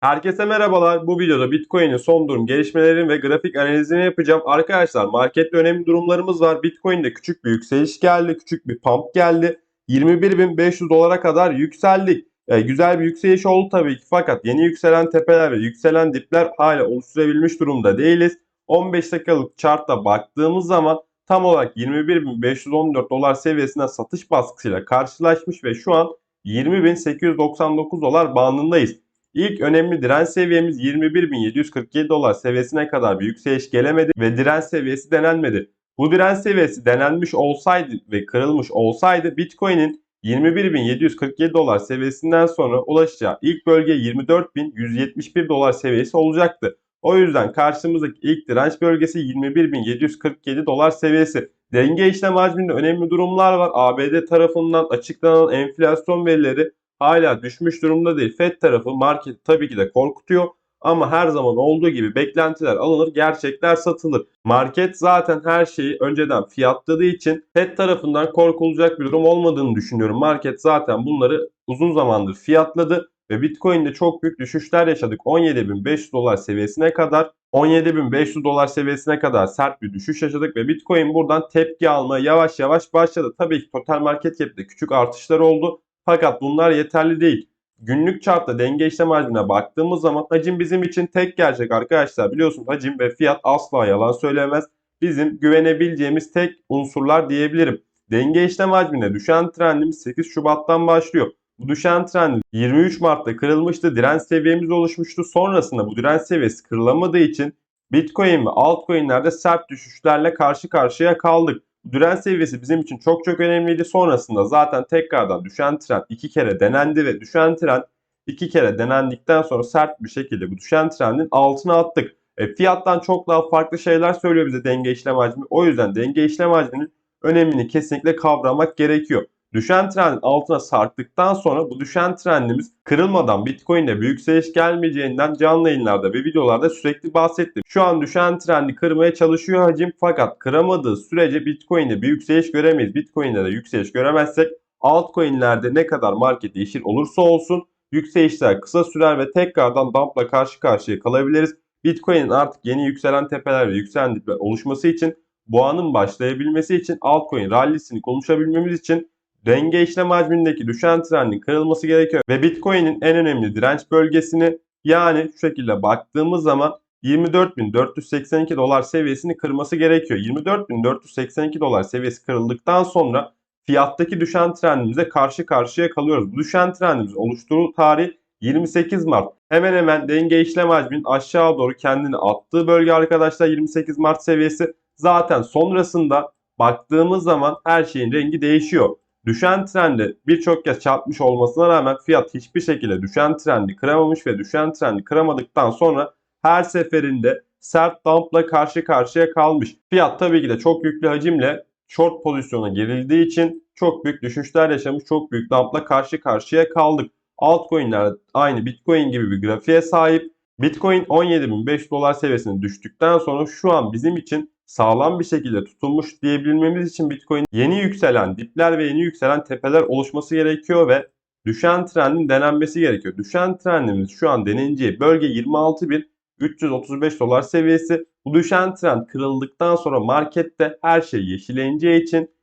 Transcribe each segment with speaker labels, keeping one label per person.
Speaker 1: Herkese merhabalar. Bu videoda Bitcoin'in son durum gelişmelerini ve grafik analizini yapacağım. Arkadaşlar markette önemli durumlarımız var. Bitcoin'de küçük bir yükseliş geldi. Küçük bir pump geldi. 21.500 dolara kadar yükseldik. E, güzel bir yükseliş oldu tabii ki fakat yeni yükselen tepeler ve yükselen dipler hala oluşturabilmiş durumda değiliz. 15 dakikalık chartta baktığımız zaman tam olarak 21.514 dolar seviyesine satış baskısıyla karşılaşmış ve şu an 20.899 dolar bandındayız. İlk önemli direnç seviyemiz 21.747 dolar seviyesine kadar bir yükseliş gelemedi ve direnç seviyesi denenmedi. Bu direnç seviyesi denenmiş olsaydı ve kırılmış olsaydı Bitcoin'in 21.747 dolar seviyesinden sonra ulaşacağı ilk bölge 24.171 dolar seviyesi olacaktı. O yüzden karşımızdaki ilk direnç bölgesi 21.747 dolar seviyesi. Denge işlem hacminde önemli durumlar var. ABD tarafından açıklanan enflasyon verileri hala düşmüş durumda değil. Fed tarafı market tabii ki de korkutuyor. Ama her zaman olduğu gibi beklentiler alınır, gerçekler satılır. Market zaten her şeyi önceden fiyatladığı için Fed tarafından korkulacak bir durum olmadığını düşünüyorum. Market zaten bunları uzun zamandır fiyatladı ve Bitcoin'de çok büyük düşüşler yaşadık. 17.500 dolar seviyesine kadar 17.500 dolar seviyesine kadar sert bir düşüş yaşadık ve Bitcoin buradan tepki almaya yavaş yavaş başladı. Tabii ki total market cap'te küçük artışlar oldu. Fakat bunlar yeterli değil. Günlük chartta denge işlem hacmine baktığımız zaman hacim bizim için tek gerçek arkadaşlar. Biliyorsunuz hacim ve fiyat asla yalan söylemez. Bizim güvenebileceğimiz tek unsurlar diyebilirim. Denge işlem hacmine düşen trendimiz 8 Şubat'tan başlıyor. Bu düşen trend 23 Mart'ta kırılmıştı. Direnç seviyemiz oluşmuştu. Sonrasında bu direnç seviyesi kırılamadığı için Bitcoin ve altcoin'lerde sert düşüşlerle karşı karşıya kaldık. Direnç seviyesi bizim için çok çok önemliydi. Sonrasında zaten tekrardan düşen trend iki kere denendi ve düşen trend iki kere denendikten sonra sert bir şekilde bu düşen trendin altına attık. E, fiyattan çok daha farklı şeyler söylüyor bize denge işlem hacmi. O yüzden denge işlem hacminin önemini kesinlikle kavramak gerekiyor. Düşen trendin altına sarktıktan sonra bu düşen trendimiz kırılmadan Bitcoin'de büyük yükseliş gelmeyeceğinden canlı yayınlarda ve videolarda sürekli bahsettim. Şu an düşen trendi kırmaya çalışıyor hacim fakat kıramadığı sürece Bitcoin'de bir yükseliş göremeyiz. Bitcoin'de de yükseliş göremezsek altcoin'lerde ne kadar market yeşil olursa olsun yükselişler kısa sürer ve tekrardan dumpla karşı karşıya kalabiliriz. Bitcoin'in artık yeni yükselen tepeler ve yükselen dipler oluşması için boğanın başlayabilmesi için altcoin rallisini konuşabilmemiz için denge işlem hacmindeki düşen trendin kırılması gerekiyor ve Bitcoin'in en önemli direnç bölgesini yani şu şekilde baktığımız zaman 24.482 dolar seviyesini kırması gerekiyor. 24.482 dolar seviyesi kırıldıktan sonra fiyattaki düşen trendimize karşı karşıya kalıyoruz. Bu düşen trendimiz oluştuğu tarih 28 Mart. Hemen hemen denge işlem hacminin aşağı doğru kendini attığı bölge arkadaşlar 28 Mart seviyesi. Zaten sonrasında baktığımız zaman her şeyin rengi değişiyor. Düşen trendi birçok kez çarpmış olmasına rağmen fiyat hiçbir şekilde düşen trendi kıramamış ve düşen trendi kıramadıktan sonra her seferinde sert dumpla karşı karşıya kalmış. Fiyat tabii ki de çok yüklü hacimle short pozisyona girildiği için çok büyük düşüşler yaşamış, çok büyük dumpla karşı karşıya kaldık. Altcoin'ler aynı Bitcoin gibi bir grafiğe sahip. Bitcoin 17.500 dolar seviyesine düştükten sonra şu an bizim için sağlam bir şekilde tutunmuş diyebilmemiz için Bitcoin yeni yükselen dipler ve yeni yükselen tepeler oluşması gerekiyor ve düşen trendin denenmesi gerekiyor. Düşen trendimiz şu an deneneceği bölge 26.335 dolar seviyesi. Bu düşen trend kırıldıktan sonra markette her şey yeşileneceği için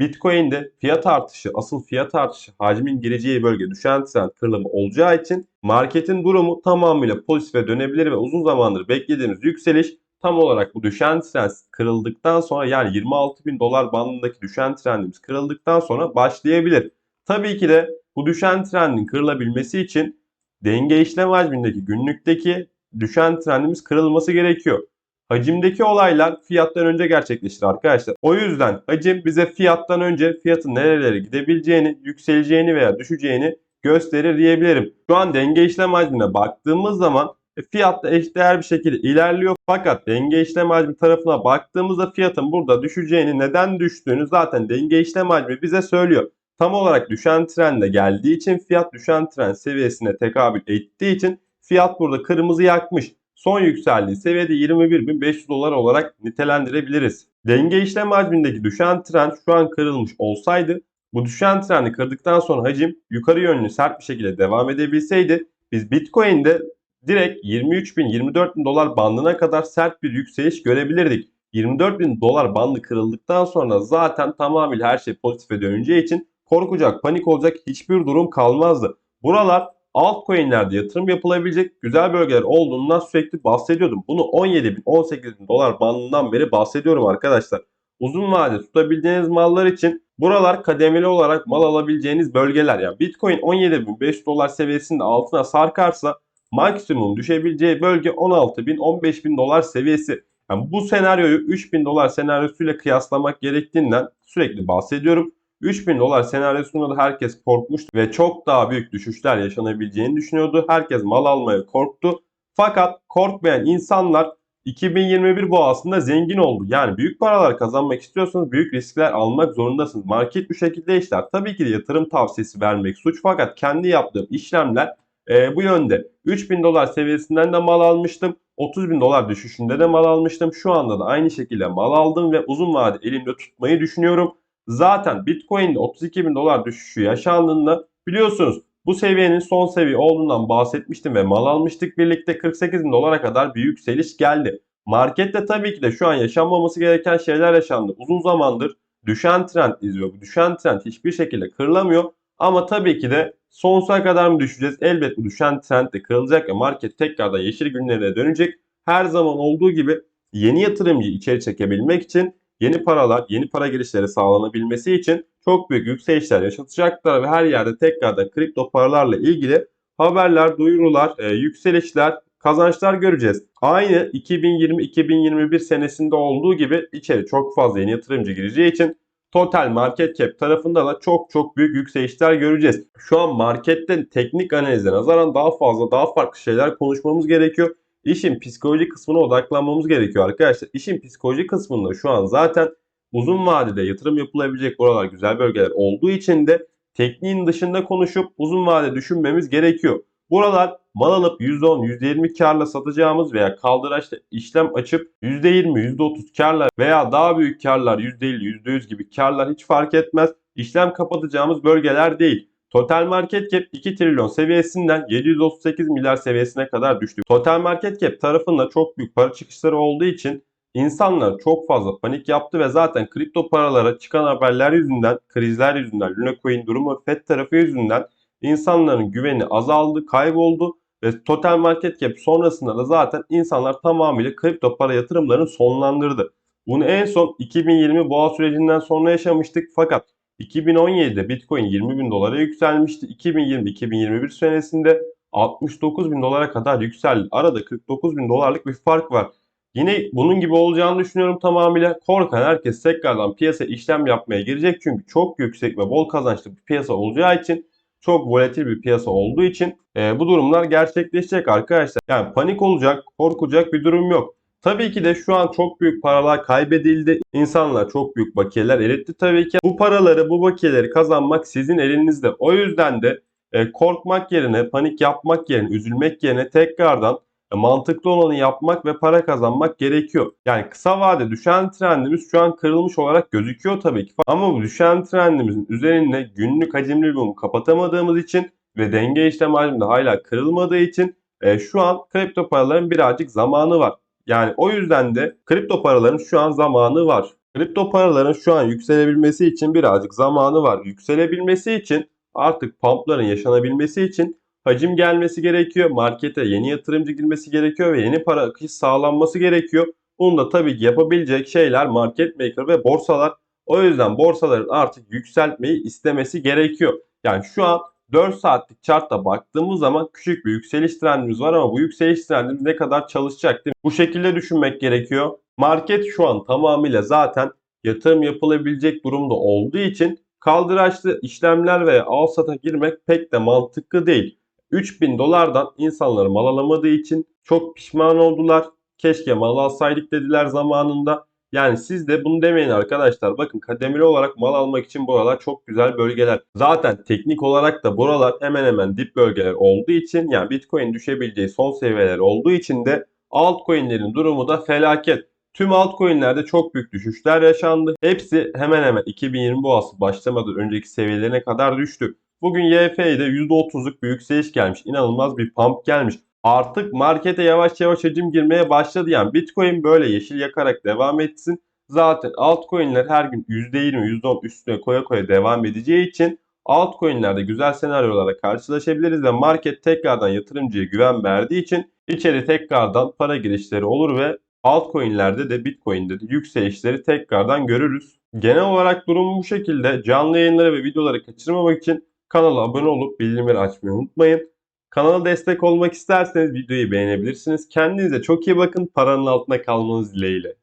Speaker 1: Bitcoin'de fiyat artışı, asıl fiyat artışı hacmin gireceği bölge düşen trend kırılımı olacağı için marketin durumu tamamıyla pozitife dönebilir ve uzun zamandır beklediğimiz yükseliş tam olarak bu düşen trend kırıldıktan sonra yani 26 bin dolar bandındaki düşen trendimiz kırıldıktan sonra başlayabilir. Tabii ki de bu düşen trendin kırılabilmesi için denge işlem hacmindeki günlükteki düşen trendimiz kırılması gerekiyor. Hacimdeki olaylar fiyattan önce gerçekleşir arkadaşlar. O yüzden hacim bize fiyattan önce fiyatın nerelere gidebileceğini, yükseleceğini veya düşeceğini gösterir diyebilirim. Şu an denge işlem hacmine baktığımız zaman fiyat da eşdeğer bir şekilde ilerliyor. Fakat denge işlem hacmi tarafına baktığımızda fiyatın burada düşeceğini, neden düştüğünü zaten denge işlem hacmi bize söylüyor. Tam olarak düşen trende geldiği için fiyat düşen trend seviyesine tekabül ettiği için fiyat burada kırmızı yakmış. Son yükseldiği seviyede 21.500 dolar olarak nitelendirebiliriz. Denge işlem hacmindeki düşen trend şu an kırılmış olsaydı bu düşen trendi kırdıktan sonra hacim yukarı yönlü sert bir şekilde devam edebilseydi biz Bitcoin'de direkt 23 bin 24 bin dolar bandına kadar sert bir yükseliş görebilirdik. 24 bin dolar bandı kırıldıktan sonra zaten tamamıyla her şey pozitife döneceği için korkacak, panik olacak hiçbir durum kalmazdı. Buralar altcoin'lerde yatırım yapılabilecek güzel bölgeler olduğundan sürekli bahsediyordum. Bunu 17 bin 18 bin dolar bandından beri bahsediyorum arkadaşlar. Uzun vade tutabileceğiniz mallar için buralar kademeli olarak mal alabileceğiniz bölgeler. Yani Bitcoin 17.500 dolar seviyesinde altına sarkarsa maksimum düşebileceği bölge 16.000 15.000 dolar seviyesi. Yani bu senaryoyu 3000 dolar senaryosuyla kıyaslamak gerektiğinden sürekli bahsediyorum. 3000 dolar senaryosunda da herkes korkmuştu ve çok daha büyük düşüşler yaşanabileceğini düşünüyordu. Herkes mal almaya korktu. Fakat korkmayan insanlar 2021 boğasında zengin oldu. Yani büyük paralar kazanmak istiyorsanız büyük riskler almak zorundasınız. Market bu şekilde işler. Tabii ki de yatırım tavsiyesi vermek suç fakat kendi yaptığım işlemler e, bu yönde. 3000 dolar seviyesinden de mal almıştım. 30 bin dolar düşüşünde de mal almıştım. Şu anda da aynı şekilde mal aldım ve uzun vade elimde tutmayı düşünüyorum. Zaten Bitcoin'de 32 bin dolar düşüşü yaşandığında biliyorsunuz bu seviyenin son seviye olduğundan bahsetmiştim ve mal almıştık birlikte 48 bin dolara kadar bir yükseliş geldi. Markette tabii ki de şu an yaşanmaması gereken şeyler yaşandı. Uzun zamandır düşen trend izliyor. Bu düşen trend hiçbir şekilde kırılamıyor. Ama tabii ki de sonsuza kadar mı düşeceğiz? Elbet bu düşen trend de kırılacak ve market tekrardan yeşil günlerine dönecek. Her zaman olduğu gibi yeni yatırımcıyı içeri çekebilmek için yeni paralar, yeni para girişleri sağlanabilmesi için çok büyük yükselişler yaşatacaklar ve her yerde tekrardan kripto paralarla ilgili haberler, duyurular, e, yükselişler, kazançlar göreceğiz. Aynı 2020-2021 senesinde olduğu gibi içeri çok fazla yeni yatırımcı gireceği için total market cap tarafında da çok çok büyük yükselişler göreceğiz. Şu an markette teknik analize nazaran daha fazla daha farklı şeyler konuşmamız gerekiyor. İşin psikoloji kısmına odaklanmamız gerekiyor arkadaşlar. İşin psikoloji kısmında şu an zaten uzun vadede yatırım yapılabilecek buralar güzel bölgeler olduğu için de tekniğin dışında konuşup uzun vade düşünmemiz gerekiyor. Buralar mal alıp %10, %20 karla satacağımız veya kaldıraçta işlem açıp %20, %30 karla veya daha büyük karlar %50, %100 gibi karlar hiç fark etmez. İşlem kapatacağımız bölgeler değil. Total market cap 2 trilyon seviyesinden 738 milyar seviyesine kadar düştü. Total market cap tarafında çok büyük para çıkışları olduğu için insanlar çok fazla panik yaptı ve zaten kripto paralara çıkan haberler yüzünden, krizler yüzünden, Luna Coin durumu, FED tarafı yüzünden insanların güveni azaldı, kayboldu ve total market cap sonrasında da zaten insanlar tamamıyla kripto para yatırımlarını sonlandırdı. Bunu en son 2020 boğa sürecinden sonra yaşamıştık fakat 2017'de Bitcoin 20 bin dolara yükselmişti. 2020-2021 senesinde 69 bin dolara kadar yükseldi. Arada 49 bin dolarlık bir fark var. Yine bunun gibi olacağını düşünüyorum tamamıyla. Korkan herkes tekrardan piyasa işlem yapmaya girecek. Çünkü çok yüksek ve bol kazançlı bir piyasa olacağı için çok volatil bir piyasa olduğu için e, bu durumlar gerçekleşecek arkadaşlar. Yani panik olacak, korkacak bir durum yok. Tabii ki de şu an çok büyük paralar kaybedildi. İnsanlar çok büyük bakiyeler eritti tabii ki. Bu paraları, bu bakiyeleri kazanmak sizin elinizde. O yüzden de e, korkmak yerine, panik yapmak yerine, üzülmek yerine tekrardan mantıklı olanı yapmak ve para kazanmak gerekiyor. Yani kısa vade düşen trendimiz şu an kırılmış olarak gözüküyor tabii ki. Ama bu düşen trendimizin üzerinde günlük hacimli bir mum kapatamadığımız için ve denge işlem hacmi de hala kırılmadığı için e, şu an kripto paraların birazcık zamanı var. Yani o yüzden de kripto paraların şu an zamanı var. Kripto paraların şu an yükselebilmesi için birazcık zamanı var. Yükselebilmesi için artık pumpların yaşanabilmesi için hacim gelmesi gerekiyor. Markete yeni yatırımcı girmesi gerekiyor ve yeni para akışı sağlanması gerekiyor. Bunu da tabii ki yapabilecek şeyler market maker ve borsalar. O yüzden borsaların artık yükseltmeyi istemesi gerekiyor. Yani şu an 4 saatlik chartta baktığımız zaman küçük bir yükseliş trendimiz var ama bu yükseliş trendimiz ne kadar çalışacak değil mi? Bu şekilde düşünmek gerekiyor. Market şu an tamamıyla zaten yatırım yapılabilecek durumda olduğu için kaldıraçlı işlemler veya al sata girmek pek de mantıklı değil. 3000 dolardan insanlar mal alamadığı için çok pişman oldular. Keşke mal alsaydık dediler zamanında. Yani siz de bunu demeyin arkadaşlar. Bakın kademeli olarak mal almak için buralar çok güzel bölgeler. Zaten teknik olarak da buralar hemen hemen dip bölgeler olduğu için yani Bitcoin düşebileceği son seviyeler olduğu için de altcoin'lerin durumu da felaket. Tüm altcoin'lerde çok büyük düşüşler yaşandı. Hepsi hemen hemen 2020 boğası başlamadan önceki seviyelerine kadar düştü. Bugün YF'de %30'luk bir yükseliş gelmiş. İnanılmaz bir pump gelmiş. Artık markete yavaş yavaş hacim girmeye başladı. Yani Bitcoin böyle yeşil yakarak devam etsin. Zaten altcoin'ler her gün %20, %10 üstüne koya koya devam edeceği için altcoin'lerde güzel senaryolara karşılaşabiliriz ve market tekrardan yatırımcıya güven verdiği için içeri tekrardan para girişleri olur ve altcoin'lerde de Bitcoin'de de yükselişleri tekrardan görürüz. Genel olarak durum bu şekilde. Canlı yayınları ve videoları kaçırmamak için kanala abone olup bildirimleri açmayı unutmayın. Kanala destek olmak isterseniz videoyu beğenebilirsiniz. Kendinize çok iyi bakın. Paranın altında kalmanız dileğiyle.